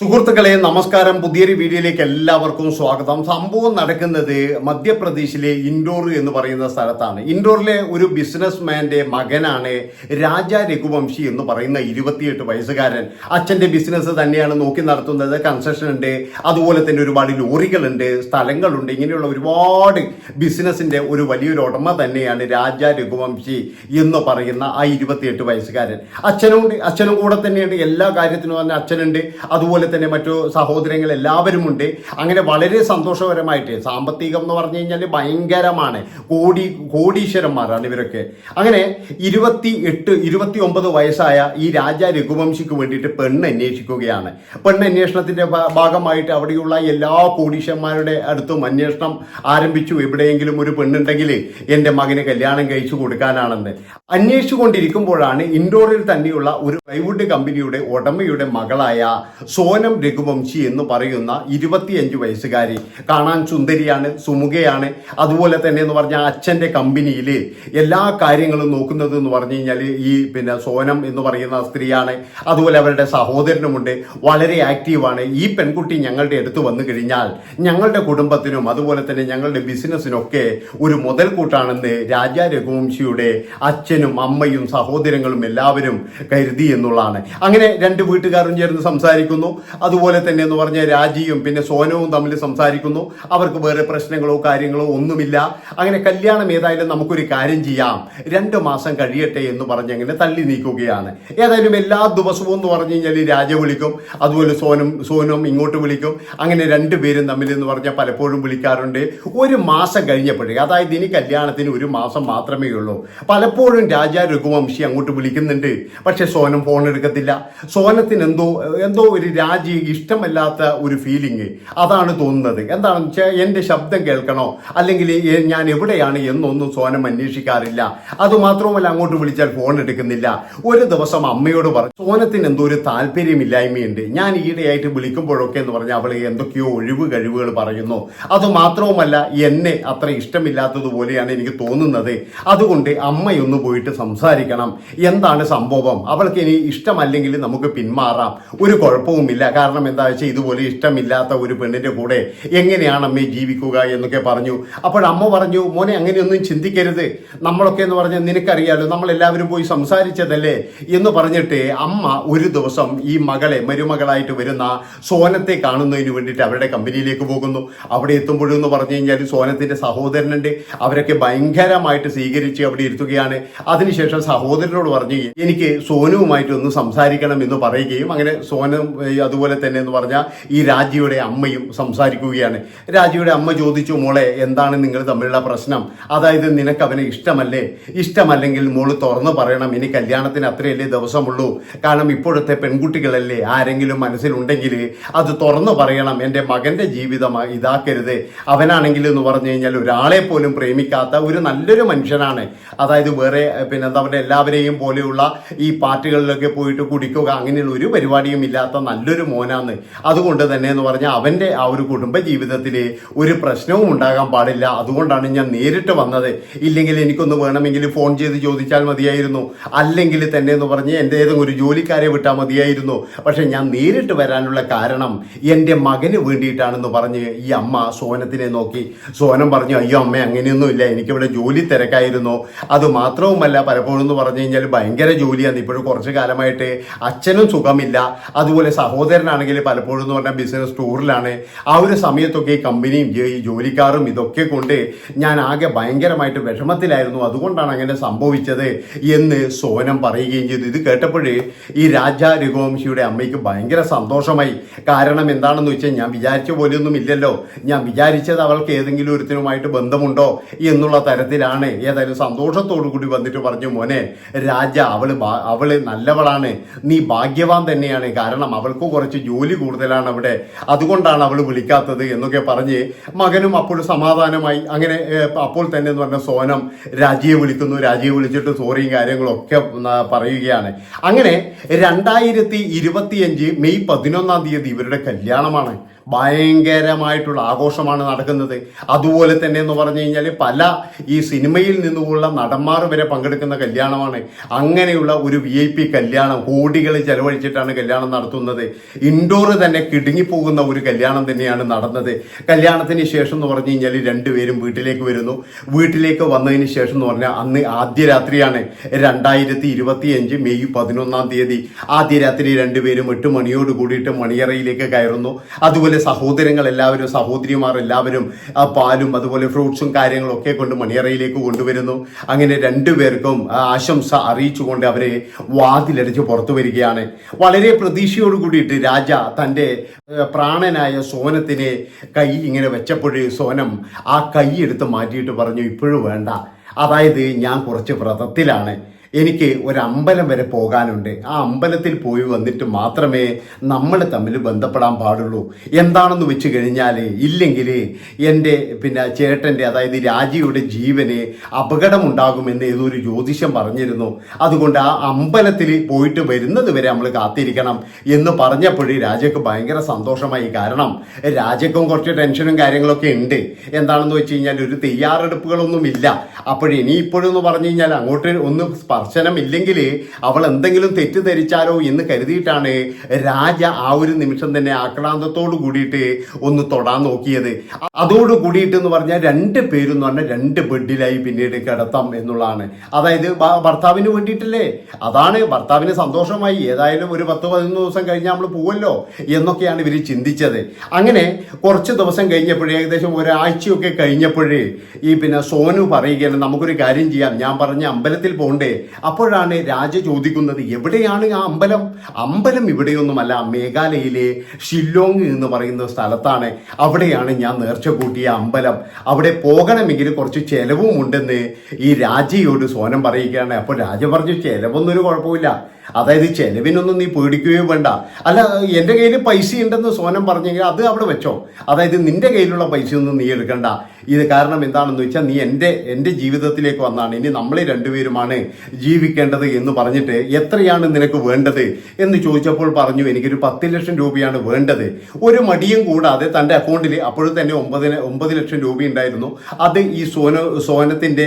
സുഹൃത്തുക്കളെ നമസ്കാരം. പുതിയൊരു വീഡിയോയിലേക്ക് എല്ലാവർക്കും സ്വാഗതം. സംഭവം നടക്കുന്നത് മധ്യപ്രദേശിലെ ഇൻഡോർ എന്ന് പറയുന്ന സ്ഥലത്താണ്. ഇൻഡോറിലെ ഒരു ബിസിനസ് മാന്റെ മകനാണ് രാജ രഘുവംശി എന്ന് പറയുന്ന ഇരുപത്തിയെട്ട് വയസ്സുകാരൻ. അച്ഛന്റെ ബിസിനസ് തന്നെയാണ് നോക്കി നടത്തുന്നത്. കൺസ്ട്രക്ഷൻ ഉണ്ട്. അതുപോലെ തന്നെ ഒരുപാട് ലോറികളുണ്ട്. സ്ഥലങ്ങളുണ്ട്. ഇങ്ങനെയുള്ള ഒരുപാട് ബിസിനസിന്റെ ഒരു വലിയൊരു ഉടമ തന്നെയാണ് രാജ രഘുവംശി എന്ന് പറയുന്ന ആ ഇരുപത്തിയെട്ട് വയസ്സുകാരൻ. അച്ഛനും അച്ഛനും കൂടെ തന്നെയുണ്ട്. എല്ലാ കാര്യത്തിനും തന്നെ അച്ഛനുണ്ട്. അതുപോലെ തന്നെ മറ്റു സഹോദരങ്ങൾ എല്ലാവരും ഉണ്ട്. അങ്ങനെ വളരെ സന്തോഷകരമായിട്ട് സാമ്പത്തികം എന്ന് പറഞ്ഞു കഴിഞ്ഞാൽ ഭയങ്കരമാണ്. കോടി കോടീശ്വരന്മാരാണ് ഇവരൊക്കെ. അങ്ങനെ ഇരുപത്തി എട്ട് ഇരുപത്തി ഒമ്പത് വയസ്സായ ഈ രാജ രഘുവംശിക്ക് വേണ്ടിയിട്ട് പെണ്ണ് അന്വേഷിക്കുകയാണ്. പെണ്ണ് അന്വേഷണത്തിന്റെ ഭാഗമായിട്ട് അവിടെയുള്ള എല്ലാ കോടീശ്വരന്മാരുടെ അടുത്തും അന്വേഷണം ആരംഭിച്ചു. എവിടെയെങ്കിലും ഒരു പെണ്ണുണ്ടെങ്കിൽ എന്റെ മകന് കല്യാണം കഴിച്ചു കൊടുക്കാനാണെന്ന്. അന്വേഷിച്ചുകൊണ്ടിരിക്കുമ്പോഴാണ് ഇൻഡോറിൽ തന്നെയുള്ള ഒരു പ്ലൈവുഡ് കമ്പനിയുടെ ഉടമയുടെ മകളായ സോനം രഘുവംശി എന്ന് പറയുന്ന ഇരുപത്തിയഞ്ച് വയസ്സുകാരി. കാണാൻ സുന്ദരിയാണ് സുമുഖയാണ്. അതുപോലെ തന്നെ എന്ന് പറഞ്ഞാൽ അച്ഛന്റെ കമ്പനിയിൽ എല്ലാ കാര്യങ്ങളും നോക്കുന്നത് എന്ന് പറഞ്ഞു കഴിഞ്ഞാൽ ഈ പിന്നെ സോനം എന്ന് പറയുന്ന സ്ത്രീയാണ്. അതുപോലെ അവരുടെ സഹോദരനുമുണ്ട്. വളരെ ആക്റ്റീവാണ്. ഈ പെൺകുട്ടി ഞങ്ങളുടെ അടുത്ത് വന്നു കഴിഞ്ഞാൽ ഞങ്ങളുടെ കുടുംബത്തിനും അതുപോലെ തന്നെ ഞങ്ങളുടെ ബിസിനസ്സിനൊക്കെ ഒരു മുതൽക്കൂട്ടാണെന്ന് രാജാ രഘുവംശിയുടെ അച്ഛനും അമ്മയും സഹോദരങ്ങളും എല്ലാവരും കരുതി എന്നുള്ളതാണ്. അങ്ങനെ രണ്ട് വീട്ടുകാരും ചേർന്ന് സംസാരിക്കുന്നു. അതുപോലെ തന്നെ എന്ന് പറഞ്ഞ രാജിയും പിന്നെ സോനവും തമ്മിൽ സംസാരിക്കുന്നു. അവർക്ക് വേറെ പ്രശ്നങ്ങളോ കാര്യങ്ങളോ ഒന്നുമില്ല. അങ്ങനെ കല്യാണം ഏതായാലും നമുക്കൊരു കാര്യം ചെയ്യാം. രണ്ട് മാസം കഴിയട്ടെ എന്ന് പറഞ്ഞ് അങ്ങനെ തള്ളി നീക്കുകയാണ്. ഏതായാലും എല്ലാ ദിവസവും എന്ന് പറഞ്ഞു കഴിഞ്ഞാൽ രാജ വിളിക്കും. അതുപോലെ സോനും സോനും ഇങ്ങോട്ട് വിളിക്കും. അങ്ങനെ രണ്ടുപേരും തമ്മിൽ എന്ന് പറഞ്ഞാൽ പലപ്പോഴും വിളിക്കാറുണ്ട്. ഒരു മാസം കഴിഞ്ഞപ്പോഴേ അതായത് ഇനി കല്യാണത്തിന് ഒരു മാസം മാത്രമേ ഉള്ളൂ. പലപ്പോഴും രാജ രഘുവംശി അങ്ങോട്ട് വിളിക്കുന്നുണ്ട്. പക്ഷെ സോനം ഫോൺ എടുക്കത്തില്ല. സോനത്തിന് എന്തോ എന്തോ ഒരു രാജി ഇഷ്ടമല്ലാത്ത ഒരു ഫീലിംഗ് അതാണ് തോന്നുന്നത്. എന്താണെന്ന് വെച്ചാൽ എന്റെ ശബ്ദം കേൾക്കണോ? അല്ലെങ്കിൽ ഞാൻ എവിടെയാണ് എന്നൊന്നും സോനം അന്വേഷിക്കാറില്ല. അതുമാത്രവുമല്ല അങ്ങോട്ട് വിളിച്ചാൽ ഫോൺ എടുക്കുന്നില്ല. ഒരു ദിവസം അമ്മയോട് പറഞ്ഞു സോനത്തിന് എന്തോ ഒരു താല്പര്യമില്ലായ്മയുണ്ട്. ഞാൻ ഈയിടെയായിട്ട് വിളിക്കുമ്പോഴൊക്കെ എന്ന് പറഞ്ഞാൽ അവൾ എന്തൊക്കെയോ ഒഴിവ് കഴിവുകൾ പറയുന്നു. അതുമാത്രവുമല്ല എന്നെ അത്ര ഇഷ്ടമില്ലാത്തതുപോലെയാണ് എനിക്ക് തോന്നുന്നത്. അതുകൊണ്ട് അമ്മയൊന്ന് പോയിട്ട് സംസാരിക്കണം. എന്താണ് സംഭവം? അവൾക്ക് ഇനി ഇഷ്ടമല്ലെങ്കിൽ നമുക്ക് പിന്മാറാം. ഒരു കുഴപ്പവുമില്ല. കാരണം എന്താ വെച്ചാൽ ഇതുപോലെ ഇഷ്ടമില്ലാത്ത ഒരു പെണ്ണിന്റെ കൂടെ എങ്ങനെയാണ് അമ്മയെ ജീവിക്കുക എന്നൊക്കെ പറഞ്ഞു. അപ്പോൾ അമ്മ പറഞ്ഞു മോനെ അങ്ങനെയൊന്നും ചിന്തിക്കരുത്. നമ്മളൊക്കെ എന്ന് പറഞ്ഞാൽ നിനക്കറിയാലോ നമ്മളെല്ലാവരും പോയി സംസാരിച്ചതല്ലേ? എന്ന് പറഞ്ഞിട്ട് അമ്മ ഒരു ദിവസം ഈ മകളെ മരുമകളായിട്ട് വരുന്ന സോനത്തെ കാണുന്നതിന് വേണ്ടിയിട്ട് അവരുടെ കമ്പനിയിലേക്ക് പോകുന്നു. അവിടെ എത്തുമ്പോഴെന്ന് പറഞ്ഞു കഴിഞ്ഞാൽ സോനത്തിന്റെ സഹോദരനുണ്ട്. അവരൊക്കെ ഭയങ്കരമായിട്ട് സ്വീകരിച്ച് അവിടെ ഇരുത്തുകയാണ്. അതിനുശേഷം സഹോദരനോട് പറഞ്ഞു എനിക്ക് സോനുവുമായിട്ട് ഒന്ന് സംസാരിക്കണം എന്ന് പറയുകയും അങ്ങനെ സോനം അതുപോലെ തന്നെ എന്ന് പറഞ്ഞാൽ ഈ രാജിയുടെ അമ്മയും സംസാരിക്കുകയാണ്. രാജിയുടെ അമ്മ ചോദിച്ചു മോളെ എന്താണ് നിങ്ങൾ തമ്മിലുള്ള പ്രശ്നം? അതായത് നിനക്ക് അവനെ ഇഷ്ടമല്ലേ? ഇഷ്ടമല്ലെങ്കിൽ മോൾ തുറന്നു പറയണം. ഇനി കല്യാണത്തിന് അത്രയല്ലേ ദിവസമുള്ളൂ. കാരണം ഇപ്പോഴത്തെ പെൺകുട്ടികളല്ലേ? ആരെങ്കിലും മനസ്സിലുണ്ടെങ്കിൽ അത് തുറന്നു പറയണം. എന്റെ മകന്റെ ജീവിതം ഇതാക്കരുത്. അവനാണെങ്കിൽ എന്ന് പറഞ്ഞു കഴിഞ്ഞാൽ ഒരാളെ പോലും പ്രേമിക്കാത്ത ഒരു നല്ലൊരു മനുഷ്യനാണ്. അതായത് വേറെ പിന്നെ എന്താ പറയുക എല്ലാവരെയും പോലെയുള്ള ഈ പാർട്ടികളിലൊക്കെ പോയിട്ട് കുടിക്കുക അങ്ങനെയുള്ള ഒരു പരിപാടിയും ഇല്ലാത്ത നല്ലൊരു മോനാന്ന്. അതുകൊണ്ട് തന്നെ എന്ന് പറഞ്ഞാൽ അവന്റെ ആ ഒരു കുടുംബ ജീവിതത്തിൽ ഒരു പ്രശ്നവും ഉണ്ടാകാൻ പാടില്ല. അതുകൊണ്ടാണ് ഞാൻ നേരിട്ട് വന്നത്. ഇല്ലെങ്കിൽ എനിക്കൊന്ന് വേണമെങ്കിൽ ഫോൺ ചെയ്ത് ചോദിച്ചാൽ മതിയായിരുന്നു. അല്ലെങ്കിൽ തന്നെ എന്ന് പറഞ്ഞ് എന്റെ ഒരു ജോലിക്കാരെ വിട്ടാൽ മതിയായിരുന്നു. പക്ഷേ ഞാൻ നേരിട്ട് വരാനുള്ള കാരണം എന്റെ മകന് വേണ്ടിയിട്ടാണെന്ന് പറഞ്ഞ് ഈ അമ്മ സോനത്തിനെ നോക്കി. സോനം പറഞ്ഞു അയ്യോ അമ്മ അങ്ങനെയൊന്നുമില്ല എനിക്കിവിടെ ജോലി തിരക്കായിരുന്നു. അത് മാത്രവുമല്ല പലപ്പോഴും എന്ന് പറഞ്ഞു കഴിഞ്ഞാൽ ഭയങ്കര ജോലിയാണ്. ഇപ്പോഴും കുറച്ച് കാലമായിട്ട് അച്ഛനും സുഖമില്ല. അതുപോലെ സഹോദരനാണെങ്കിൽ പലപ്പോഴും എന്ന് പറഞ്ഞാൽ ബിസിനസ് ടൂറിലാണ് ആ ഒരു സമയത്തൊക്കെ ഈ കമ്പനിയും ഈ ജോലിക്കാരും ഇതൊക്കെ കൊണ്ട് ഞാൻ ആകെ ഭയങ്കരമായിട്ട് വിഷമത്തിലായിരുന്നു. അതുകൊണ്ടാണ് അങ്ങനെ സംഭവിച്ചത് എന്ന് സോനം പറയുകയും ചെയ്തു. ഇത് കേട്ടപ്പോഴേ ഈ രാജ രഘുവംശിയുടെ അമ്മയ്ക്ക് ഭയങ്കര സന്തോഷമായി. കാരണം എന്താണെന്ന് വെച്ചാൽ ഞാൻ വിചാരിച്ച പോലെയൊന്നും ഇല്ലല്ലോ. ഞാൻ വിചാരിച്ചത് അവൾക്ക് ഏതെങ്കിലും ഒരുത്തിനുമായിട്ട് ബന്ധമുണ്ടോ എന്നുള്ള തരത്തിലാണ്. ഏതായാലും സന്തോഷത്തോടു കൂടി വന്നിട്ട് പറഞ്ഞു മോനെ രാജ അവൾ അവൾ നല്ലവളാണ്. നീ ഭാഗ്യവാൻ തന്നെയാണ്. കാരണം അവൾക്ക് കുറച്ച് ജോലി കൂടുതലാണ് അവിടെ. അതുകൊണ്ടാണ് അവൾ വിളിക്കാത്തത് എന്നൊക്കെ പറഞ്ഞ് മകനും അപ്പോൾ സമാധാനമായി അങ്ങനെ അപ്പോൾ തന്നെ എന്ന് പറഞ്ഞ സോനം രാജിയെ വിളിക്കുന്നു. രാജിയെ വിളിച്ചിട്ട് സോറിയും കാര്യങ്ങളും ഒക്കെ പറയുകയാണ്. അങ്ങനെ രണ്ടായിരത്തി മെയ് പതിനൊന്നാം തീയതി ഇവരുടെ കല്യാണമാണ്. ഭയങ്കരമായിട്ടുള്ള ആഘോഷമാണ് നടക്കുന്നത്. അതുപോലെ തന്നെ എന്ന് പറഞ്ഞു കഴിഞ്ഞാൽ പല ഈ സിനിമയിൽ നിന്നുമുള്ള നടന്മാർ വരെ പങ്കെടുക്കുന്ന കല്യാണമാണ്. അങ്ങനെയുള്ള ഒരു വി ഐ പി കല്യാണം കോടികൾ ചെലവഴിച്ചിട്ടാണ് കല്യാണം നടത്തുന്നത്. ഇൻഡോർ തന്നെ കിടുങ്ങിപ്പോകുന്ന ഒരു കല്യാണം തന്നെയാണ് നടന്നത്. കല്യാണത്തിന് ശേഷം എന്ന് പറഞ്ഞു കഴിഞ്ഞാൽ രണ്ടുപേരും വീട്ടിലേക്ക് വരുന്നു. വീട്ടിലേക്ക് വന്നതിന് ശേഷം എന്ന് പറഞ്ഞാൽ അന്ന് ആദ്യ രാത്രിയാണ്. രണ്ടായിരത്തി ഇരുപത്തി അഞ്ച് മെയ് പതിനൊന്നാം തീയതി. ആദ്യ രാത്രി രണ്ടുപേരും എട്ട് മണിയോട് കൂടിയിട്ട് മണിയറയിലേക്ക് കയറുന്നു. അതുപോലെ സഹോദരങ്ങൾ എല്ലാവരും സഹോദരിമാർ എല്ലാവരും ആ പാലും അതുപോലെ ഫ്രൂട്ട്സും കാര്യങ്ങളും ഒക്കെ കൊണ്ട് മണിയറയിലേക്ക് കൊണ്ടുവരുന്നു. അങ്ങനെ രണ്ടുപേർക്കും ആശംസ അറിയിച്ചുകൊണ്ട് അവരെ വാതിലടിച്ച് പുറത്തു വരികയാണ്. വളരെ പ്രതീക്ഷയോട് കൂടിയിട്ട് രാജ തന്റെ പ്രാണനായ സോനത്തിനെ കൈ ഇങ്ങനെ വെച്ചപ്പോഴേ സോനം ആ കൈ എടുത്ത് മാറ്റിയിട്ട് പറഞ്ഞു ഇപ്പോഴും വേണ്ട. അതായത് ഞാൻ കുറച്ച് വ്രതത്തിലാണ്. എനിക്ക് ഒരു അമ്പലം വരെ പോകാനുണ്ട്. ആ അമ്പലത്തിൽ പോയി വന്നിട്ട് മാത്രമേ നമ്മൾ തമ്മിൽ ബന്ധപ്പെടാൻ പാടുള്ളൂ. എന്താണെന്ന് വെച്ച് കഴിഞ്ഞാൽ ഇല്ലെങ്കിൽ എന്റെ പിന്നെ ചേട്ടന്റെ അതായത് രാജിയുടെ ജീവന് അപകടമുണ്ടാകുമെന്ന് ഏതൊരു ജ്യോതിഷം പറഞ്ഞിരുന്നു. അതുകൊണ്ട് ആ അമ്പലത്തിൽ പോയിട്ട് വരുന്നത് വരെ നമ്മൾ കാത്തിരിക്കണം എന്ന് പറഞ്ഞപ്പോഴേ രാജയ്ക്ക് ഭയങ്കര സന്തോഷമായി. കാരണം രാജയ്ക്കും കുറച്ച് ടെൻഷനും കാര്യങ്ങളൊക്കെ ഉണ്ട്. എന്താണെന്ന് വെച്ച് കഴിഞ്ഞാൽ ഒരു തയ്യാറെടുപ്പുകളൊന്നും ഇല്ല അപ്പോൾ ഇനി ഇപ്പോഴെന്ന് പറഞ്ഞു കഴിഞ്ഞാൽ അങ്ങോട്ട് ഒന്ന് ഇല്ലെങ്കിൽ അവൾ എന്തെങ്കിലും തെറ്റിദ്ധരിച്ചാലോ എന്ന് കരുതിയിട്ടാണ് രാജ ആ ഒരു നിമിഷം തന്നെ ആക്രാന്തത്തോട് കൂടിയിട്ട് ഒന്ന് തൊടാൻ നോക്കിയത്. അതോട് കൂടിയിട്ട് എന്ന് പറഞ്ഞാൽ രണ്ട് പേരെന്ന് പറഞ്ഞാൽ രണ്ട് ബെഡിലായി പിന്നീട് കിടത്താം എന്നുള്ളതാണ്. അതായത് ഭർത്താവിന് വേണ്ടിയിട്ടല്ലേ? അതാണ് ഭർത്താവിന് സന്തോഷമായി. ഏതായാലും ഒരു പത്ത് പതിനൊന്ന് ദിവസം കഴിഞ്ഞാൽ നമ്മൾ പോവല്ലോ എന്നൊക്കെയാണ് ഇവർ ചിന്തിച്ചത്. അങ്ങനെ കുറച്ച് ദിവസം കഴിഞ്ഞപ്പോഴേ ഏകദേശം ഒരാഴ്ചയൊക്കെ കഴിഞ്ഞപ്പോഴേ ഈ പിന്നെ സോനു പറയുകയാണ് നമുക്കൊരു കാര്യം ചെയ്യാം. ഞാൻ പറഞ്ഞ അമ്പലത്തിൽ പോകണ്ടേ അപ്പോഴാണ് രാജ ചോദിക്കുന്നത് എവിടെയാണ് ആ അമ്പലം? അമ്പലം ഇവിടെയൊന്നുമല്ല മേഘാലയയിലെ ഷില്ലോങ് എന്ന് പറയുന്ന സ്ഥലത്താണ്. അവിടെയാണ് ഞാൻ നേർച്ച കൂട്ടിയ അമ്പലം. അവിടെ പോകണമെങ്കിൽ കുറച്ച് ചെലവും ഉണ്ടെന്ന് ഈ രാജയോട് സോനം പറയുകയാണ്. അപ്പോൾ രാജ പറഞ്ഞു ചെലവൊന്നും ഒരു കുഴപ്പമില്ല അതായത് ചെലവിനൊന്നും നീ പേടിക്കുകയോ വേണ്ട. അല്ല എന്റെ കയ്യിൽ പൈസ ഉണ്ടെന്ന് സോനം പറഞ്ഞെങ്കിൽ അത് അവിടെ വെച്ചോ. അതായത് നിന്റെ കയ്യിലുള്ള പൈസയൊന്നും നീ എടുക്കണ്ട. ഇത് കാരണം എന്താണെന്ന് വെച്ചാൽ നീ എന്റെ എന്റെ ജീവിതത്തിലേക്ക് വന്നാണ്. ഇനി നമ്മളെ രണ്ടുപേരുമാണ് ജീവിക്കേണ്ടത് എന്ന് പറഞ്ഞിട്ട് എത്രയാണ് നിനക്ക് വേണ്ടത് എന്ന് ചോദിച്ചപ്പോൾ പറഞ്ഞു എനിക്കൊരു പത്ത് ലക്ഷം രൂപയാണ് വേണ്ടത്. ഒരു മടിയും കൂടാതെ തന്റെ അക്കൗണ്ടിൽ അപ്പോഴും തന്നെ ഒമ്പതിന് ഒമ്പത് ലക്ഷം രൂപ ഉണ്ടായിരുന്നു. അത് ഈ സോന സോനത്തിന്റെ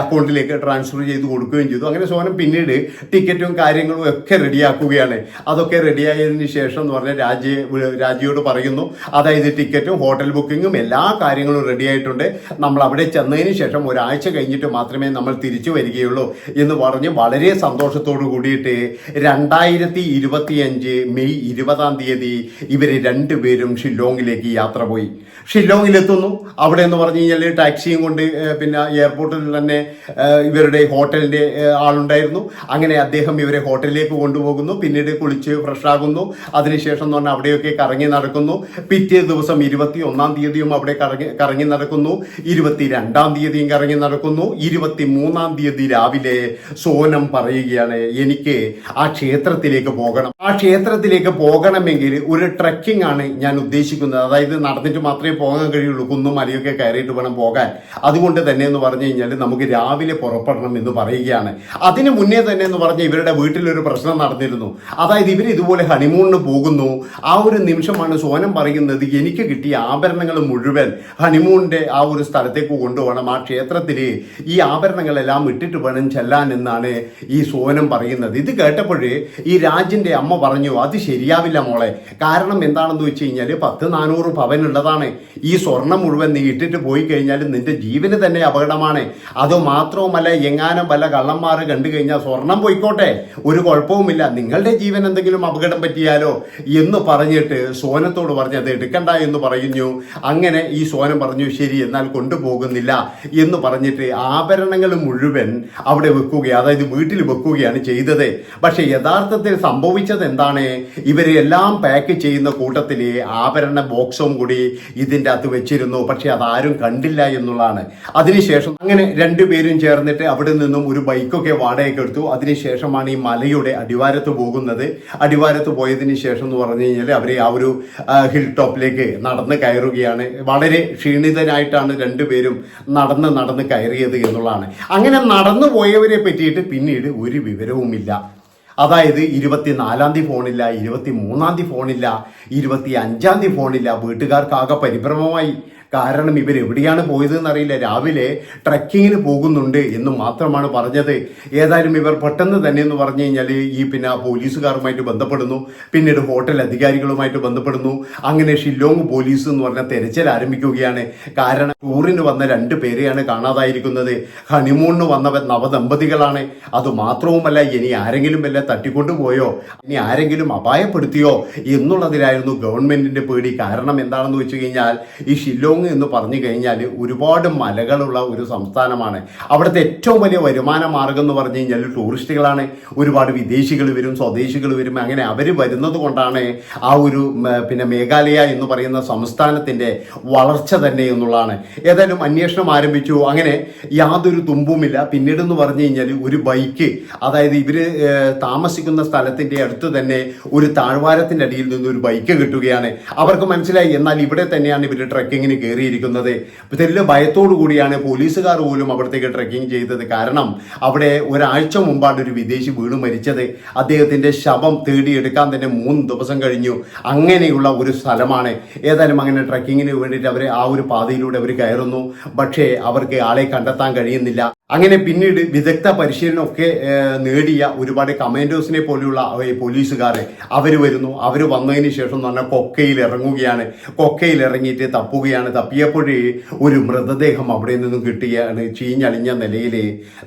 അക്കൗണ്ടിലേക്ക് ട്രാൻസ്ഫർ ചെയ്ത് കൊടുക്കുകയും ചെയ്തു. അങ്ങനെ സോനം പിന്നീട് ടിക്കറ്റും കാര്യങ്ങളും ഒക്കെ റെഡിയാക്കുകയാണ്. അതൊക്കെ റെഡിയായതിന് ശേഷം എന്ന് പറഞ്ഞാൽ രാജ്യ രാജിയോട് പറയുന്നു. അതായത് ടിക്കറ്റും ഹോട്ടൽ ബുക്കിങ്ങും എല്ലാ കാര്യങ്ങളും റെഡി ആയിട്ടുണ്ട് നമ്മൾ അവിടെ ചെന്നതിന് ശേഷം ഒരാഴ്ച കഴിഞ്ഞിട്ട് മാത്രമേ നമ്മൾ തിരിച്ചു വരികയുള്ളൂ എന്ന് പറഞ്ഞ് വളരെ സന്തോഷത്തോടു കൂടിയിട്ട് രണ്ടായിരത്തി ഇരുപത്തിയഞ്ച് മെയ് ഇരുപതാം തീയതി ഇവർ രണ്ടുപേരും ഷില്ലോങ്ങിലേക്ക് യാത്ര പോയി. ഷില്ലോങ്ങിലെത്തുന്നു. അവിടെ എന്ന് പറഞ്ഞു കഴിഞ്ഞാൽ ടാക്സിയും കൊണ്ട് പിന്നെ എയർപോർട്ടിൽ തന്നെ ഇവരുടെ ഹോട്ടലിന്റെ ഏഹ്, ആളുണ്ടായിരുന്നു. അങ്ങനെ അദ്ദേഹം ഇവരെ ഹോട്ടലിലേക്ക് കൊണ്ടുപോകുന്നു. പിന്നീട് കുളിച്ച് ഫ്രഷാകുന്നു അതിനുശേഷം എന്ന് പറഞ്ഞാൽ അവിടെയൊക്കെ കറങ്ങി നടക്കുന്നു. പിറ്റേ ദിവസം ഇരുപത്തി ഒന്നാം തീയതിയും അവിടെ കറങ്ങി കറങ്ങി നടക്കുന്നു. ഇരുപത്തി രണ്ടാം തീയതിയും കറങ്ങി നടക്കുന്നു. ഇരുപത്തി മൂന്നാം തീയതി രാവിലെ സോനം പറയുകയാണ് എനിക്ക് ആ ക്ഷേത്രത്തിലേക്ക് പോകണം. ആ ക്ഷേത്രത്തിലേക്ക് പോകണമെങ്കിൽ ഒരു ട്രക്കിംഗ് ആണ് ഞാൻ ഉദ്ദേശിക്കുന്നത്. അതായത് നടന്നിട്ട് മാത്രമേ പോകാൻ കഴിയുള്ളൂ. കുന്നും മലയൊക്കെ കയറിയിട്ട് വേണം പോകാൻ. അതുകൊണ്ട് തന്നെ എന്ന് പറഞ്ഞു കഴിഞ്ഞാൽ നമുക്ക് രാവിലെ പുറപ്പെടണം എന്ന് പറയുകയാണ്. അതിനു മുന്നേ തന്നെ എന്ന് പറഞ്ഞ ഇവരുടെ വീട്ടിലൊരു പ്രശ്നം നടന്നിരുന്നു. അതായത് ഇവർ ഇതുപോലെ ഹണിമൂണിന് പോകുന്നു. ആ ഒരു നിമിഷമാണ് സോനം പറയുന്നത് എനിക്ക് കിട്ടിയ ആഭരണങ്ങൾ മുഴുവൻ ഹണിമൂണിന്റെ ആ ഒരു സ്ഥലത്തേക്ക് കൊണ്ടുപോകണം. ആ ക്ഷേത്രത്തിൽ ഈ ആഭരണങ്ങളെല്ലാം ഇട്ടിട്ട് വേണം ചെല്ലാൻ എന്നാണ് ഈ സോനം പറയുന്നത്. ഇത് കേട്ടപ്പോഴേ ഈ രാജിന്റെ അമ്മ പറഞ്ഞു അത് ശരിയാവില്ല മോളെ. കാരണം എന്താണെന്ന് വെച്ച് കഴിഞ്ഞാൽ പത്ത് നാനൂറ് പവനുള്ളതാണ് ഈ സ്വർണം മുഴുവൻ നീ ഇട്ടിട്ട് പോയി കഴിഞ്ഞാൽ നിന്റെ ജീവന് തന്നെ അപകടമാണ്. അത് മാത്രവുമല്ല എങ്ങാനും വല്ല കള്ളന്മാർ കണ്ടു കഴിഞ്ഞാൽ സ്വർണം പോയിക്കോട്ടെ. ഒരു കുഴപ്പവുമില്ല. നിങ്ങളുടെ ജീവൻ എന്തെങ്കിലും അപകടം പറ്റിയാലോ? എന്ന് പറഞ്ഞിട്ട് സോനത്തോട് പറഞ്ഞത് എടുക്കണ്ട എന്ന് പറയുന്നു. അങ്ങനെ ഈ സോനം പറഞ്ഞു ശരി എന്നാൽ കൊണ്ടുപോകുന്നില്ല എന്ന് പറഞ്ഞിട്ട് ആഭരണങ്ങൾ മുഴുവൻ അവിടെ വെക്കുകയാണ് അതായത് വീട്ടിൽ വെക്കുകയാണ് ചെയ്തത്. പക്ഷെ യഥാർത്ഥത്തിൽ സംഭവിച്ചത് എന്താണ്? ഇവരെ എല്ലാം പാക്ക് ചെയ്യുന്ന കൂട്ടത്തിൽ ആഭരണ ബോക്സും കൂടി ഇതിന്റെ അകത്ത് വെച്ചിരുന്നു. പക്ഷെ അതാരും കണ്ടില്ല എന്നുള്ളതാണ്. അതിനുശേഷം അങ്ങനെ രണ്ടുപേരും ചേർന്നിട്ട് അവിടെ നിന്നും ഒരു ബൈക്കൊക്കെ വാടകയ്ക്ക് എടുത്തു. അതിനുശേഷമാണ് ഈ മലയുടെ അടിവാരത്ത് പോകുന്നത്. അടിവാരത്ത് പോയതിന് ശേഷം എന്ന് പറഞ്ഞു കഴിഞ്ഞാൽ അവരെ ആ ഒരു ഹിൽ ടോപ്പിലേക്ക് നടന്ന് കയറുകയാണ്. വളരെ ക്ഷീണിതനായിട്ടാണ് രണ്ടുപേരും നടന്ന് നടന്ന് കയറിയത് എന്നുള്ളതാണ്. അങ്ങനെ നടന്നു പോയവരെ പറ്റിയിട്ട് പിന്നീട് ഒരു വിവരവുമില്ല. അതായത് ഇരുപത്തിനാലാം തീയതി ഫോണില്ല ഇരുപത്തി മൂന്നാം തീയതി ഫോണില്ല ഇരുപത്തി അഞ്ചാം തീയതി ഫോണില്ല വീട്ടുകാർക്കാകെ പരിഭ്രമമായി. കാരണം ഇവർ എവിടെയാണ് പോയതെന്ന് അറിയില്ല രാവിലെ ട്രക്കിങ്ങിന് പോകുന്നുണ്ട് എന്ന് മാത്രമാണ് പറഞ്ഞത്. ഏതായാലും ഇവർ പെട്ടെന്ന് തന്നെ എന്ന് പറഞ്ഞു കഴിഞ്ഞാൽ ഈ പിന്നെ പോലീസുകാരുമായിട്ട് ബന്ധപ്പെടുന്നു. പിന്നീട് ഹോട്ടൽ അധികാരികളുമായിട്ട് ബന്ധപ്പെടുന്നു. അങ്ങനെ ഷില്ലോങ് പോലീസ് എന്ന് പറഞ്ഞ തെരച്ചിൽ ആരംഭിക്കുകയാണ്. കാരണം ടൂറിന് വന്ന രണ്ട് പേരെയാണ് കാണാതായിരിക്കുന്നത്. ഹണിമൂണിന് വന്ന നവദമ്പതികളാണ്. അത് മാത്രവുമല്ല ഇനി ആരെങ്കിലും വല്ല തട്ടിക്കൊണ്ടുപോയോ ഇനി ആരെങ്കിലും അപായപ്പെടുത്തിയോ എന്നുള്ളതിലായിരുന്നു ഗവൺമെന്റിന്റെ പേടി. കാരണം എന്താണെന്ന് വെച്ച് കഴിഞ്ഞാൽ ഈ ഷില്ലോങ് എന്ന് പറഞ്ഞു കഴിഞ്ഞാൽ ഒരുപാട് മലകളുള്ള ഒരു സംസ്ഥാനമാണ്. അവിടുത്തെ ഏറ്റവും വലിയ വരുമാന മാർഗം എന്ന് പറഞ്ഞു കഴിഞ്ഞാൽ ടൂറിസ്റ്റുകളാണ്. ഒരുപാട് വിദേശികൾ വരും സ്വദേശികൾ വരും. അങ്ങനെ അവർ വരുന്നത് കൊണ്ടാണ് ആ ഒരു പിന്നെ മേഘാലയ എന്ന് പറയുന്ന സംസ്ഥാനത്തിന്റെ വളർച്ച തന്നെ എന്നുള്ളതാണ്. ഏതായാലും അന്വേഷണം ആരംഭിച്ചു. അങ്ങനെ യാതൊരു തുമ്പുമില്ല. പിന്നീട് എന്ന് പറഞ്ഞു കഴിഞ്ഞാൽ ഒരു ബൈക്ക് അതായത് ഇവർ താമസിക്കുന്ന സ്ഥലത്തിന്റെ അടുത്ത് തന്നെ ഒരു താഴ്വാരത്തിന്റെ അടിയിൽ നിന്ന് ഒരു ബൈക്ക് കിട്ടുകയാണ്. അവർക്ക് മനസ്സിലായി എന്നാൽ ഇവിടെ തന്നെയാണ് ഇവർ ട്രക്കിങ്ങിന് കയറിയിരിക്കുന്നത്. തെല്ല് ഭയത്തോടു കൂടിയാണ് പോലീസുകാർ പോലും അവിടത്തേക്ക് ട്രക്കിംഗ് ചെയ്തത്. കാരണം അവിടെ ഒരാഴ്ച മുമ്പാണ് ഒരു വിദേശി വീണ് മരിച്ചത്. അദ്ദേഹത്തിന്റെ ശവം തേടിയെടുക്കാൻ തന്നെ മൂന്ന് ദിവസം കഴിഞ്ഞു. അങ്ങനെയുള്ള ഒരു സ്ഥലമാണ്. ഏതായാലും അങ്ങനെ ട്രക്കിങ്ങിന് വേണ്ടിയിട്ട് അവർ ആ ഒരു പാതയിലൂടെ അവർ കയറുന്നു. പക്ഷേ അവർക്ക് ആളെ കണ്ടെത്താൻ കഴിയുന്നില്ല. അങ്ങനെ പിന്നീട് വിദഗ്ധ പരിശീലനമൊക്കെ നേടിയ ഒരുപാട് കമാൻഡോസിനെ പോലെയുള്ള പോലീസുകാർ അവർ വരുന്നു. അവർ വന്നതിന് ശേഷം എന്ന് പറഞ്ഞാൽ കൊക്കയിൽ ഇറങ്ങുകയാണ്. കൊക്കയിൽ ഇറങ്ങിയിട്ട് തപ്പുകയാണ്. തപ്പിയപ്പോഴേ ഒരു മൃതദേഹം അവിടെ നിന്നും കിട്ടുകയാണ്. ചീഞ്ഞളിഞ്ഞ നിലയിൽ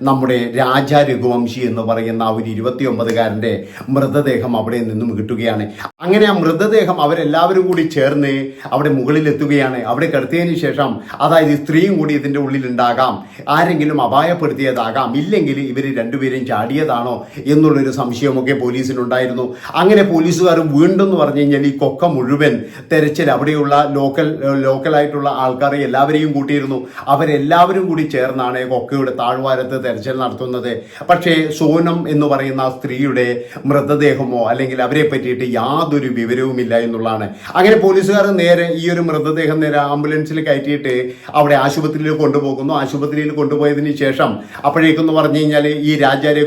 നമ്മുടെ രാജ രഘുവംശി എന്ന് പറയുന്ന ഒരു ഇരുപത്തിയൊമ്പതുകാരന്റെ മൃതദേഹം അവിടെ നിന്നും കിട്ടുകയാണ്. അങ്ങനെ ആ മൃതദേഹം അവരെല്ലാവരും കൂടി ചേർന്ന് അവിടെ മുകളിലെത്തുകയാണ്. അവിടെ കിടത്തിയതിന് ശേഷം അതായത് സ്ത്രീയും കൂടി ഇതിന്റെ ഉള്ളിലുണ്ടാകാം. ആരെങ്കിലും ആരെങ്കിലും അപായപ്പെടുത്തിയതാകാം ഇല്ലെങ്കിൽ ഇവർ രണ്ടുപേരും ചാടിയതാണോ എന്നുള്ളൊരു സംശയമൊക്കെ പോലീസിനുണ്ടായിരുന്നു. അങ്ങനെ പോലീസുകാർ വീണ്ടും എന്ന് പറഞ്ഞു കഴിഞ്ഞാൽ ഈ കൊക്ക മുഴുവൻ തെരച്ചിൽ അവിടെയുള്ള ലോക്കൽ ലോക്കലായിട്ടുള്ള ആൾക്കാരെ എല്ലാവരെയും കൂട്ടിയിരുന്നു. അവരെല്ലാവരും കൂടി ചേർന്നാണ് കൊക്കയുടെ താഴ്വാരത്ത് തെരച്ചിൽ നടത്തുന്നത്. പക്ഷേ സോനം എന്ന് പറയുന്ന ആ സ്ത്രീയുടെ മൃതദേഹമോ അല്ലെങ്കിൽ അവരെ പറ്റിയിട്ട് യാതൊരു വിവരവുമില്ല എന്നുള്ളതാണ്. അങ്ങനെ പോലീസുകാർ നേരെ ഈ ഒരു മൃതദേഹം നേരെ ആംബുലൻസിൽ കയറ്റിയിട്ട് അവിടെ ആശുപത്രിയിൽ കൊണ്ടുപോകുന്നു. ആശുപത്രിയിൽ കൊണ്ടുപോയതിന് ശേഷം അപ്പോഴേക്കെന്ന് പറഞ്ഞു കഴിഞ്ഞാൽ ഈ രാജാര്യ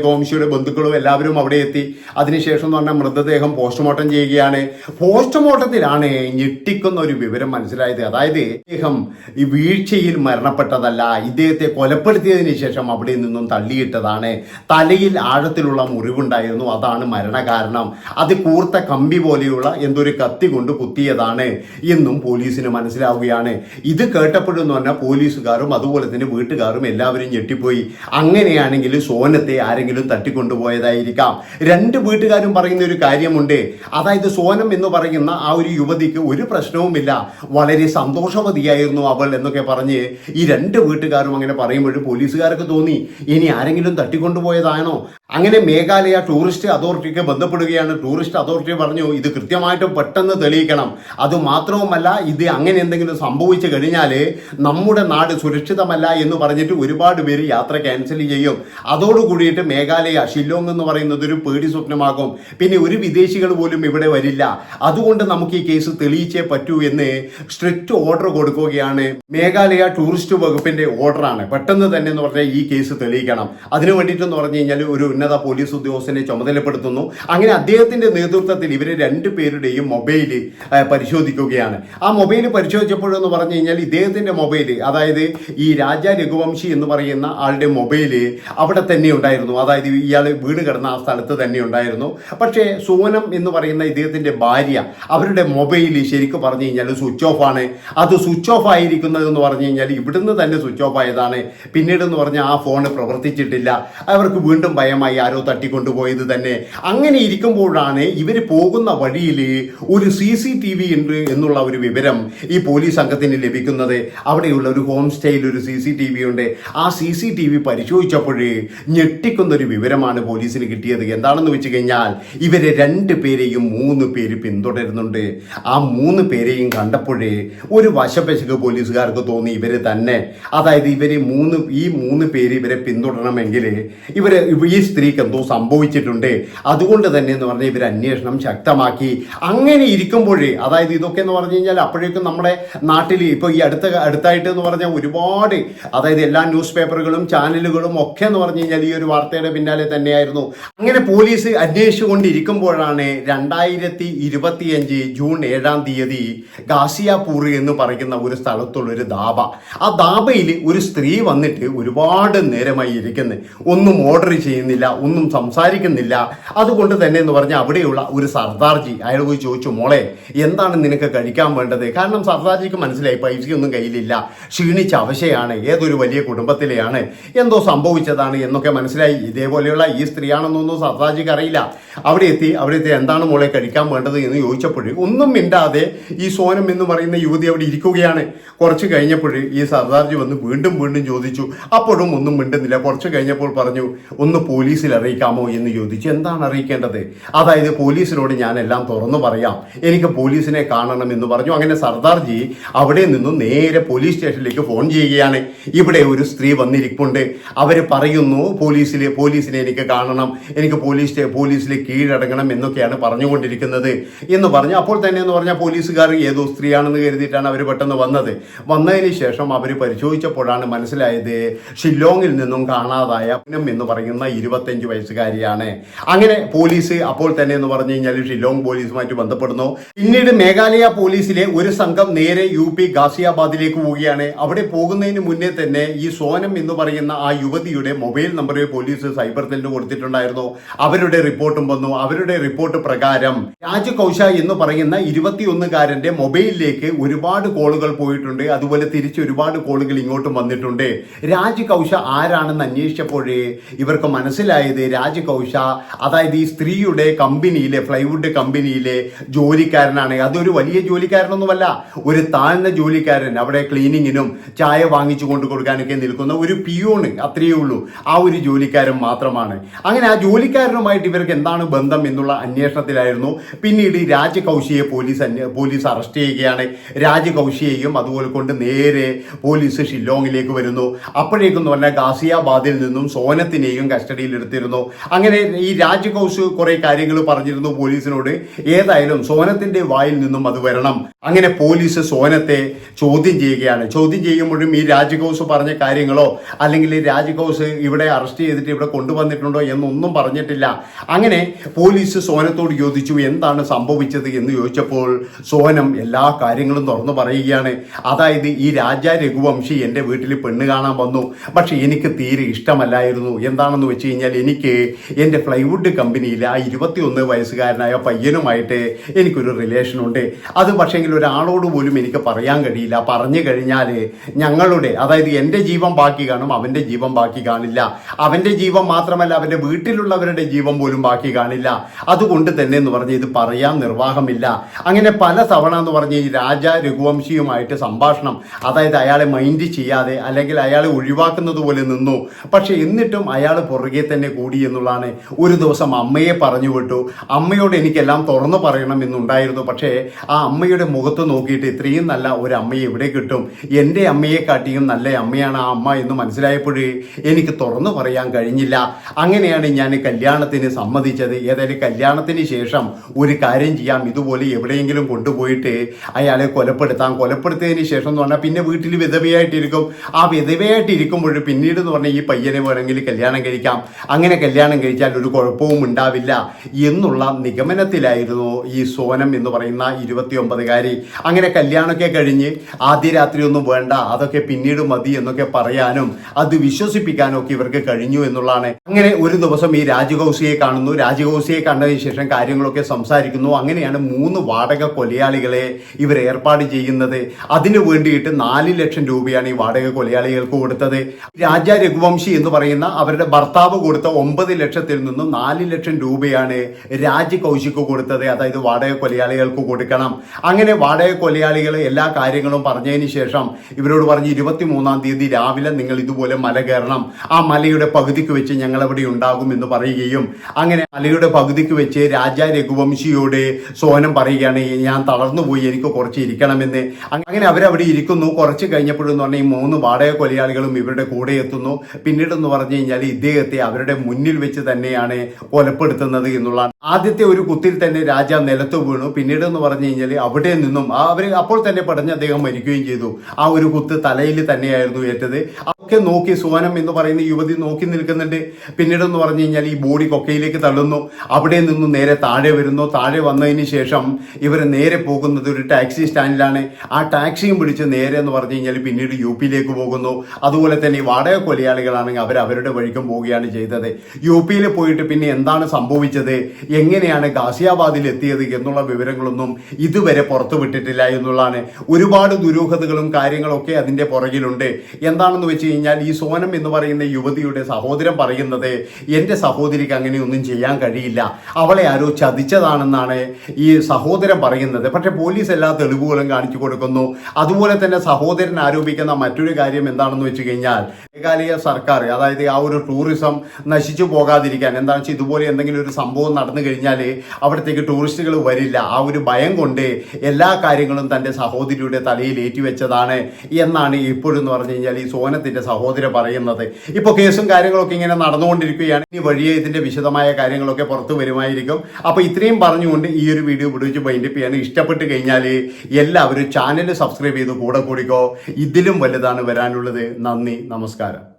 ബന്ധുക്കളും എല്ലാവരും അവിടെ എത്തി. അതിനുശേഷം എന്ന് പറഞ്ഞാൽ മൃതദേഹം പോസ്റ്റ്മോർട്ടം ചെയ്യുകയാണ്. പോസ്റ്റ്മോർട്ടത്തിലാണ് ഞെട്ടിക്കുന്ന ഒരു വിവരം മനസ്സിലായത്. അതായത് ഇദ്ദേഹം ഈ വീഴ്ചയിൽ മരണപ്പെട്ടതല്ല ഇദ്ദേഹത്തെ കൊലപ്പെടുത്തിയതിന് ശേഷം അവിടെ നിന്നും തള്ളിയിട്ടതാണ്. തലയിൽ ആഴത്തിലുള്ള മുറിവുണ്ടായിരുന്നു അതാണ് മരണകാരണം. അത് കൂർത്ത കമ്പി പോലെയുള്ള എന്തൊരു കത്തി കൊണ്ട് കുത്തിയതാണ് എന്നും പോലീസിന് മനസ്സിലാവുകയാണ്. ഇത് കേട്ടപ്പോഴെന്ന് പറഞ്ഞാൽ പോലീസുകാരും അതുപോലെ തന്നെ വീട്ടുകാരും എല്ലാവരും ഞെട്ടിപ്പോയി. അങ്ങനെയാണെങ്കിൽ സോനത്തെ ആരെങ്കിലും തട്ടിക്കൊണ്ടുപോയതായിരിക്കാം. രണ്ട് വീട്ടുകാരും പറയുന്ന ഒരു കാര്യമുണ്ട്. അതായത് സോനം എന്ന് പറയുന്ന ആ ഒരു യുവതിക്ക് ഒരു പ്രശ്നവുമില്ല. വളരെ സന്തോഷവതിയായിരുന്നു അവൾ എന്നൊക്കെ പറഞ്ഞ് ഈ രണ്ട് വീട്ടുകാരും അങ്ങനെ പറയുമ്പോൾ പോലീസുകാർക്ക് തോന്നി ഇനി ആരെങ്കിലും തട്ടിക്കൊണ്ടുപോയതാണോ? അങ്ങനെ മേഘാലയ ടൂറിസ്റ്റ് അതോറിറ്റിക്ക് ബന്ധപ്പെടുകയാണ്. ടൂറിസ്റ്റ് അതോറിറ്റി പറഞ്ഞു ഇത് കൃത്യമായിട്ടും പെട്ടെന്ന് തെളിയിക്കണം. അത് മാത്രവുമല്ല ഇത് അങ്ങനെ എന്തെങ്കിലും സംഭവിച്ചു കഴിഞ്ഞാൽ നമ്മുടെ നാട് സുരക്ഷിതമല്ല എന്ന് പറഞ്ഞിട്ട് ഒരുപാട് പേര് യാത്ര ക്യാൻസൽ ചെയ്യും. അതോട് അതോടുകൂടിയിട്ട് മേഘാലയ ഷില്ലോങ് എന്ന് പറയുന്നത് ഒരു പേടി സ്വപ്നമാകും. പിന്നെ ഒരു വിദേശികൾ പോലും ഇവിടെ വരില്ല. അതുകൊണ്ട് നമുക്ക് ഈ കേസ് തെളിയിച്ചേ പറ്റൂ എന്ന് സ്ട്രിക്റ്റ് ഓർഡർ കൊടുക്കുകയാണ് മേഘാലയ ടൂറിസ്റ്റ് വകുപ്പിന്റെ ഓർഡറാണ് പെട്ടെന്ന് തന്നെ എന്ന് പറഞ്ഞാൽ ഈ കേസ് തെളിയിക്കണം. അതിനു വേണ്ടിയിട്ടെന്ന് പറഞ്ഞു കഴിഞ്ഞാൽ ഒരു ഉന്നത പോലീസ് ഉദ്യോഗസ്ഥനെ ചുമതലപ്പെടുത്തുന്നു. അങ്ങനെ അദ്ദേഹത്തിന്റെ നേതൃത്വത്തിൽ ഇവർ രണ്ടുപേരുടെയും മൊബൈൽ പരിശോധിക്കുകയാണ്. ആ മൊബൈൽ പരിശോധിച്ചപ്പോഴെന്ന് പറഞ്ഞു കഴിഞ്ഞാൽ ഇദ്ദേഹത്തിന്റെ മൊബൈൽ അതായത് ഈ രാജ രഘുവംശി എന്ന് പറയുന്ന ആളുടെ മൊബൈൽ അവിടെ തന്നെ ഉണ്ടായിരുന്നു. അതായത് ഇയാൾ വീണ് കിടന്ന ആ സ്ഥലത്ത് തന്നെ ഉണ്ടായിരുന്നു. പക്ഷേ സോനം എന്ന് പറയുന്ന ഇദ്ദേഹത്തിന്റെ ഭാര്യ അവരുടെ മൊബൈൽ ശരിക്കും പറഞ്ഞു കഴിഞ്ഞാൽ സ്വിച്ച് ഓഫ് ആണ്. അത് സ്വിച്ച് ഓഫ് ആയിരിക്കുന്നതെന്ന് പറഞ്ഞു കഴിഞ്ഞാൽ ഇവിടുന്ന് തന്നെ സ്വിച്ച് ഓഫ് ആയതാണ്. പിന്നീട് എന്ന് പറഞ്ഞാൽ ആ ഫോൺ പ്രവർത്തിച്ചിട്ടില്ല. അവർക്ക് വീണ്ടും ഭയമായി ആരോ തട്ടിക്കൊണ്ടുപോയത് തന്നെ. അങ്ങനെ ഇരിക്കുമ്പോഴാണ് ഇവർ പോകുന്ന വഴിയിൽ ഒരു സി സി ടി വി ഉണ്ട് എന്നുള്ള ഒരു വിവരം ഈ പോലീസ് സംഘത്തിന് ലഭിക്കുന്നത്. അവിടെയുള്ള ഒരു ഹോം സ്റ്റേയിൽ ഒരു സി സി ടി വി ഉണ്ട്. ആ സി സി ടി വി പരിശോധിച്ചപ്പോഴേ ഞെട്ടിക്കുന്നൊരു വിവരമാണ് പോലീസിന് കിട്ടിയത്. എന്താണെന്ന് വെച്ച് കഴിഞ്ഞാൽ ഇവരെ രണ്ട് പേരെയും മൂന്ന് പേര് പിന്തുടരുന്നുണ്ട്. ആ മൂന്ന് പേരെയും കണ്ടപ്പോഴേ ഒരു വശപ്പശക്ക് പോലീസുകാർക്ക് തോന്നി ഇവർ തന്നെ. അതായത് ഇവർ മൂന്ന് ഈ മൂന്ന് പേര് ഇവരെ പിന്തുടരണമെങ്കിൽ ഇവർ ഈ സ്ത്രീക്ക് എന്തോ സംഭവിച്ചിട്ടുണ്ട്. അതുകൊണ്ട് തന്നെ എന്ന് പറഞ്ഞാൽ ഇവർ അന്വേഷണം ശക്തമാക്കി. അങ്ങനെ ഇരിക്കുമ്പോഴേ അതായത് ഇതൊക്കെ എന്ന് പറഞ്ഞു കഴിഞ്ഞാൽ അപ്പോഴേക്കും നമ്മുടെ നാട്ടിൽ ഇപ്പോൾ ഈ അടുത്ത അടുത്തായിട്ട് എന്ന് പറഞ്ഞാൽ ഒരുപാട് അതായത് എല്ലാ ന്യൂസ് പേപ്പറുകളും ചാനലുകളും ഒക്കെ എന്ന് പറഞ്ഞു കഴിഞ്ഞാൽ ഈ ഒരു വാർത്തയുടെ പിന്നാലെ തന്നെയായിരുന്നു. അങ്ങനെ പോലീസ് അന്വേഷിച്ചുകൊണ്ടിരിക്കുമ്പോഴാണ് രണ്ടായിരത്തി ഇരുപത്തിയഞ്ച് ജൂൺ ഏഴാം തീയതി ഗാസിയാപൂർ എന്ന് പറയുന്ന ഒരു സ്ഥലത്തുള്ള ഒരു ധാബ. ആ ദാബയിൽ ഒരു സ്ത്രീ വന്നിട്ട് ഒരുപാട് നേരമായി ഇരിക്കുന്നു. ഒന്നും ഓർഡർ ചെയ്യുന്നില്ല ഒന്നും സംസാരിക്കുന്നില്ല. അതുകൊണ്ട് തന്നെ എന്ന് പറഞ്ഞാൽ അവിടെയുള്ള ഒരു സർദാർജി അയാൾ പോയി ചോദിച്ചു മോളെ എന്താണ് നിനക്ക് കഴിക്കാൻ വേണ്ടത്? കാരണം സർദാർജിക്ക് മനസ്സിലായി പൈസയൊന്നും കയ്യിലില്ല. ക്ഷീണിച്ച അവശയാണ് ഏതൊരു വലിയ കുടുംബത്തിലെയാണ് എന്തോ സംഭവിച്ചതാണ് എന്നൊക്കെ മനസ്സിലായി. ഇതേപോലെയുള്ള ഈ സ്ത്രീയാണെന്നൊന്നും സർദാജിക്ക് അറിയില്ല. അവിടെ എത്തി അവിടെ എത്തി എന്താണ് മോളെ കഴിക്കാൻ വേണ്ടത്? എന്ന് ചോദിച്ചപ്പോൾ ഒന്നും മിണ്ടാതെ ഈ സോനം എന്ന് പറയുന്ന യുവതി അവിടെ ഇരിക്കുകയാണ്. കുറച്ച് കഴിഞ്ഞപ്പോൾ ഈ സർദാർജി വന്ന് വീണ്ടും വീണ്ടും ചോദിച്ചു. അപ്പോഴും ഒന്നും മിണ്ടുന്നില്ല. കുറച്ച് കഴിഞ്ഞപ്പോൾ പറഞ്ഞു ഒന്ന് പോലീസിൽ അറിയിക്കാമോ? എന്ന് ചോദിച്ചു. എന്താണ് അറിയിക്കേണ്ടത്? അതായത് പോലീസിനോട് ഞാൻ എല്ലാം തുറന്നു പറയാം. എനിക്ക് പോലീസിനെ കാണണം എന്ന് പറഞ്ഞു. അങ്ങനെ സർദാർജി അവിടെ നിന്നും നേരെ പോലീസ് സ്റ്റേഷനിലേക്ക് ഫോൺ ചെയ്യുകയാണ്. ഇവിടെ ഒരു സ്ത്രീ വന്നിരിപ്പുണ്ട് അവർ പറയുന്നു പോലീസിലെ പോലീസിനെ എനിക്ക് കാണണം എനിക്ക് പോലീസ് പോലീസിലെ കീഴടങ്ങണം എന്നൊക്കെയാണ് പറഞ്ഞുകൊണ്ടിരിക്കുന്നത്. എന്ന് പറഞ്ഞു അപ്പോൾ തന്നെ എന്ന് പറഞ്ഞാൽ പോലീസുകാർ ഏതോ സ്ത്രീയാണെന്ന് കരുതിയിട്ടാണ് അവർ പെട്ടെന്ന് വന്നത്. വന്നതിന് ശേഷം അവർ പരിശോധിച്ചപ്പോഴാണ് മനസ്സിലായത് ഷില്ലോങ്ങിൽ നിന്നും കാണാതായ എന്ന് പറയുന്ന ഇരുപത്തഞ്ച് വയസ്സുകാരിയാണ്. അങ്ങനെ പോലീസ് അപ്പോൾ തന്നെ എന്ന് പറഞ്ഞു കഴിഞ്ഞാൽ ഷില്ലോങ് പോലീസുമായിട്ട് ബന്ധപ്പെടുന്നു. പിന്നീട് മേഘാലയ പോലീസിലെ ഒരു സംഘം നേരെ യു പി ഗാസിയാബാദിലേക്ക് പോവുകയാണ്. അവിടെ പോകുന്നതിന് മുന്നേ തന്നെ ഈ സോനം എന്ന് പറയുന്ന ആ യുവതിയുടെ മൊബൈൽ നമ്പർ പോലീസ് സൈബർ സെല്ലിന് കൊടുത്തിട്ടുണ്ടായിരുന്നു. അവരുടെ റിപ്പോർട്ടും വന്നു. അവരുടെ റിപ്പോർട്ട് പ്രകാരം രാജ് കൗശ എന്ന് പറയുന്ന ഇരുപത്തിയൊന്നുകാരന്റെ മൊബൈലിലേക്ക് ഒരുപാട് കോളുകൾ പോയിട്ടുണ്ട്. അതുപോലെ തിരിച്ച് ഒരുപാട് കോളുകൾ ഇങ്ങോട്ടും വന്നിട്ടുണ്ട്. രാജ് കൗശ ആരാണെന്ന് അന്വേഷിച്ചപ്പോഴേ ഇവർക്ക് മനസ്സിലായത് രാജ് കൗശ അതായത് ഈ സ്ത്രീയുടെ കമ്പനിയിലെ ഫ്ലൈവുഡ് കമ്പനിയിലെ ജോലിക്കാരനാണ്. അതൊരു വലിയ ജോലിക്കാരനൊന്നുമല്ല. ഒരു താഴ്ന്ന ജോലിക്കാരൻ അവിടെ ക്ലീനിങ്ങിനും ചായ വാങ്ങിച്ചു കൊണ്ടു കൊടുക്കാനൊക്കെ നിൽക്കുന്ന ഒരു പിയോണ് അത്രയേ ഉള്ളൂ. ആ ഒരു ജോലിക്കാരൻ മാത്രമാണ്. അങ്ങനെ ആ ജോലിക്കാരനുമായിട്ട് ഇവർക്ക് എന്താണ് ബന്ധം എന്നുള്ള അന്വേഷണത്തിലായിരുന്നു. പിന്നീട് ഈ രാജകൗശിയെ പോലീസ് പോലീസ് അറസ്റ്റ് ചെയ്യുകയാണ്. രാജകൗശിയെയും അതുപോലെ കൊണ്ട് നേരെ പോലീസ് ഷില്ലോങ്ങിലേക്ക് വരുന്നു. അപ്പോഴേക്കും പറഞ്ഞാൽ ഗാസിയാബാദിൽ നിന്നും സോനത്തിനെയും കസ്റ്റഡിയിൽ എടുത്തിരുന്നു. അങ്ങനെ ഈ രാജകൗശ് കുറെ കാര്യങ്ങൾ പറഞ്ഞിരുന്നു പോലീസിനോട്. ഏതായാലും സോനത്തിന്റെ വായിൽ നിന്നും അത് വരണം. അങ്ങനെ പോലീസ് സോനത്തെ ചോദ്യം ചെയ്യുകയാണ്. ചോദ്യം ചെയ്യുമ്പോഴും ഈ രാജകൗസ് പറഞ്ഞ കാര്യങ്ങളോ അല്ലെങ്കിൽ രാജകൗസ് ഇവിടെ അറസ്റ്റ് ചെയ്തിട്ട് ഇവിടെ കൊണ്ടുവന്നിട്ടുണ്ടോ എന്നൊന്നും പറഞ്ഞിട്ടില്ല. അങ്ങനെ പോലീസ് സോനത്തോട് ചോദിച്ചു എന്താണ് സംഭവിച്ചത് എന്ന് ചോദിച്ചപ്പോൾ സോനം എല്ലാ കാര്യങ്ങളും തുറന്നു പറയുകയാണ്. അതായത് ഈ രാജ രഘുവംശി എന്റെ വീട്ടിൽ പെണ്ണ് കാണാൻ വന്നു. പക്ഷേ എനിക്ക് തീരെ ഇഷ്ടമല്ലായിരുന്നു. എന്താണെന്ന് വെച്ച് കഴിഞ്ഞാൽ എനിക്ക് എന്റെ ഫ്ലൈവുഡ് കമ്പനിയിലെ ആ ഇരുപത്തിയൊന്ന് വയസ്സുകാരനായ പയ്യനുമായിട്ട് എനിക്കൊരു റിലേഷൻ ഉണ്ട്. അത് പക്ഷേങ്കിൽ ഒരാളോട് പോലും എനിക്ക് പറയാൻ കഴിയില്ല. പറഞ്ഞു കഴിഞ്ഞാൽ ഞങ്ങളുടെ അതായത് എന്റെ ജീവൻ ബാക്കി കാണും. അവന്റെ ജീവൻ ബാക്കി കാണില്ല. അവന്റെ ജീവൻ മാത്രമല്ല അവന്റെ വീട്ടിലുള്ളവരുടെ ജീവൻ പോലും ബാക്കി കാണില്ല. അതുകൊണ്ട് തന്നെ എന്ന് പറഞ്ഞ് ഇത് പറയാൻ നിർവാഹമില്ല. അങ്ങനെ പല തവണ എന്ന് പറഞ്ഞ് ഈ രാജ രഘുവംശിയുമായിട്ട് സംഭാഷണം അതായത് അയാളെ മൈൻഡ് ചെയ്യാതെ അല്ലെങ്കിൽ അയാളെ ഒഴിവാക്കുന്നത് പോലെ നിന്നു. പക്ഷെ എന്നിട്ടും അയാൾ പുറകെ തന്നെ കൂടി എന്നുള്ളതാണ്. ഒരു ദിവസം അമ്മയെ പറഞ്ഞു വിട്ടു. അമ്മയോട് എനിക്കെല്ലാം തുറന്നു പറയണം എന്നുണ്ടായിരുന്നു. പക്ഷേ ആ അമ്മയുടെ മുഖത്ത് നോക്കിയിട്ട് ഇത്രയും നല്ല ഒരു അമ്മയെ എവിടെ കിട്ടും? എന്റെ അമ്മയെ കാട്ടിയും നല്ല അമ്മയാണ് ആ അമ്മ എന്ന് മനസ്സിലായപ്പോഴേ എനിക്ക് തുറന്നു പറയാൻ കഴിഞ്ഞില്ല. അങ്ങനെയാണ് ഞാൻ കല്യാണത്തിന് സമ്മതിച്ചത്. ഏതായാലും കല്യാണത്തിന് ശേഷം ഒരു കാര്യം ചെയ്യാം. ഇതുപോലെ എവിടെയെങ്കിലും കൊണ്ടുപോയിട്ട് അയാളെ കൊലപ്പെടുത്താം. കൊലപ്പെടുത്തിയതിന് ശേഷം എന്ന് പറഞ്ഞാൽ പിന്നെ വീട്ടിൽ വിധവയായിട്ടിരിക്കും. ആ വിധവയായിട്ടിരിക്കുമ്പോൾ പിന്നീട് എന്ന് പറഞ്ഞാൽ ഈ പയ്യനെ വേണമെങ്കിൽ കല്യാണം കഴിക്കാം. അങ്ങനെ കല്യാണം കഴിച്ചാൽ ഒരു കുഴപ്പവും ഉണ്ടാവില്ല എന്നുള്ള നിഗമനത്തിലായിരുന്നു ഈ സോനം എന്ന് പറയുന്ന ഇരുപത്തിയൊമ്പതുകാരി. അങ്ങനെ കല്യാണമൊക്കെ കഴിഞ്ഞ് ആദ്യ രാത്രി ഒന്നും വേണ്ട. അതൊക്കെ പിന്നീട് മതി എന്നൊക്കെ പറയാനും അത് വിശ്വസിപ്പിക്കാനോ ഒക്കെ ഇവർക്ക് കഴിഞ്ഞു എന്നുള്ളതാണ്. അങ്ങനെ ഒരു ദിവസം ഈ രാജകൗശിയെ കാണുന്നു. രാജകൗശിയെ കണ്ടതിന് ശേഷം കാര്യങ്ങളൊക്കെ സംസാരിക്കുന്നു. അങ്ങനെയാണ് മൂന്ന് വാടക കൊലയാളികളെ ഇവർ ഏർപ്പാട് ചെയ്യുന്നത്. അതിനു വേണ്ടിയിട്ട് നാല് ലക്ഷം രൂപയാണ് ഈ വാടക കൊലയാളികൾക്ക് കൊടുത്തത്. രാജ രഘുവംശി എന്ന് പറയുന്ന അവരുടെ ഭർത്താവ് കൊടുത്ത ഒമ്പത് ലക്ഷത്തിൽ നിന്നും നാല് ലക്ഷം രൂപയാണ് രാജ് കൗശിക്ക് കൊടുത്തത്. അതായത് വാടക കൊലയാളികൾക്ക് കൊടുക്കണം. അങ്ങനെ വാടക കൊലയാളികൾ എല്ലാ കാര്യങ്ങളും പറഞ്ഞതിന് ശേഷം ഇവരോട് പറഞ്ഞ് ഇരുപത്തി മൂന്നാം തീയതി രാവിലെ നിങ്ങൾ ഇതുപോലെ മല കയറണം. ആ മലയുടെ പകുതിക്ക് വെച്ച് ഞങ്ങൾ അവിടെ ഉണ്ടാകും എന്ന് പറയുകയും അങ്ങനെ മലയുടെ പകുതിക്ക് വെച്ച് രാജാ രഘുവംശിയോട് സോനം പറയുകയാണ് ഞാൻ തളർന്നുപോയി എനിക്ക് കുറച്ച് ഇരിക്കണമെന്ന്. അങ്ങനെ അവരവിടെ ഇരിക്കുന്നു. കുറച്ച് കഴിഞ്ഞപ്പോഴെന്ന് പറഞ്ഞാൽ ഈ മൂന്ന് വാടക കൊലയാളികളും ഇവരുടെ കൂടെ എത്തുന്നു. പിന്നീട് എന്ന് പറഞ്ഞു കഴിഞ്ഞാൽ ഇദ്ദേഹത്തെ അവരുടെ മുന്നിൽ വെച്ച് തന്നെയാണ് കൊലപ്പെടുത്തുന്നത് എന്നുള്ളതാണ് ആദ്യത്തെ ഒരു കുത്തിൽ തന്നെ രാജ നിലത്ത് വീണു. പിന്നീട് എന്ന് പറഞ്ഞു കഴിഞ്ഞാൽ അവിടെ നിന്നും അവർ അപ്പോൾ തന്നെ പടഞ്ഞ് അദ്ദേഹം മരിക്കുകയും ചെയ്തു. ആ ഒരു കുത്ത് തലയിൽ തന്നെയായിരുന്നു ഏറ്റത്. ഒക്കെ നോക്കി സുവനം എന്ന് പറയുന്ന യുവതി നോക്കി നിൽക്കുന്നുണ്ട്. പിന്നീട് എന്ന് പറഞ്ഞു കഴിഞ്ഞാൽ ഈ ബോഡി കൊക്കയിലേക്ക് തള്ളുന്നു. അവിടെ നിന്ന് നേരെ താഴെ വരുന്നു. താഴെ വന്നതിന് ശേഷം ഇവർ നേരെ പോകുന്നത് ഒരു ടാക്സി സ്റ്റാൻഡിലാണ്. ആ ടാക്സിയും പിടിച്ച് നേരെ എന്ന് പറഞ്ഞു കഴിഞ്ഞാൽ പിന്നീട് യു പിയിലേക്ക് പോകുന്നു. അതുപോലെ തന്നെ ഈ വാടക കൊലയാളികളാണെങ്കിൽ അവർ അവരുടെ വഴിക്കും പോവുകയാണ് ചെയ്തത്. യു പിയിൽ പോയിട്ട് പിന്നെ എന്താണ് സംഭവിച്ചത്? എങ്ങനെയാണ് ഗാസിയാബാദിൽ എത്തിയത് എന്നുള്ള വിവരങ്ങളൊന്നും ഇതുവരെ പുറത്തു വിട്ടിട്ടില്ല എന്നുള്ളതാണ്. ഒരുപാട് ദുരൂഹതകളും കാര്യങ്ങളൊക്കെ അതിന്റെ പുറകിലുണ്ട്. എന്താണെന്ന് വെച്ച് ഈ സോനം എന്ന് പറയുന്ന യുവതിയുടെ സഹോദരൻ പറയുന്നത് എന്റെ സഹോദരിക്ക് അങ്ങനെയൊന്നും ചെയ്യാൻ കഴിയില്ല. അവളെ ആരോ ചതിച്ചതാണെന്നാണ് ഈ സഹോദരൻ പറയുന്നത്. പക്ഷേ പോലീസ് എല്ലാ തെളിവുകളും കാണിച്ചു കൊടുക്കുന്നു. അതുപോലെ തന്നെ സഹോദരൻ ആരോപിക്കുന്ന മറ്റൊരു കാര്യം എന്താണെന്ന് വെച്ച് കഴിഞ്ഞാൽ മേഘാലയ സർക്കാർ അതായത് ആ ഒരു ടൂറിസം നശിച്ചു പോകാതിരിക്കാൻ എന്താണെന്ന് വെച്ചാൽ ഇതുപോലെ എന്തെങ്കിലും ഒരു സംഭവം നടന്നു കഴിഞ്ഞാൽ അവിടത്തേക്ക് ടൂറിസ്റ്റുകൾ വരില്ല. ആ ഒരു ഭയം കൊണ്ട് എല്ലാ കാര്യങ്ങളും തന്റെ സഹോദരിയുടെ തലയിൽ ഏറ്റുവെച്ചതാണ് എന്നാണ് ഇപ്പോഴെന്ന് പറഞ്ഞു കഴിഞ്ഞാൽ ഈ സോനത്തിന്റെ സഹോദരൻ പറയുന്നത്. ഇപ്പോൾ കേസും കാര്യങ്ങളൊക്കെ ഇങ്ങനെ നടന്നുകൊണ്ടിരിക്കുകയാണ്. ഇനി വഴിയെ ഇതിന്റെ വിശദമായ കാര്യങ്ങളൊക്കെ പുറത്തു വരുമായിരിക്കും. അപ്പോൾ ഇത്രയും പറഞ്ഞുകൊണ്ട് ഈ ഒരു വീഡിയോ പിടിച്ച് വൈൻഡപ്പ് ചെയ്യാൻ ഇഷ്ടപ്പെട്ട് കഴിഞ്ഞാൽ എല്ലാവരും ചാനൽ സബ്സ്ക്രൈബ് ചെയ്ത് കൂടെ കൂടിക്കോ. ഇതിലും വലുതാണ് വരാനുള്ളത്. നന്ദി നമസ്കാരം.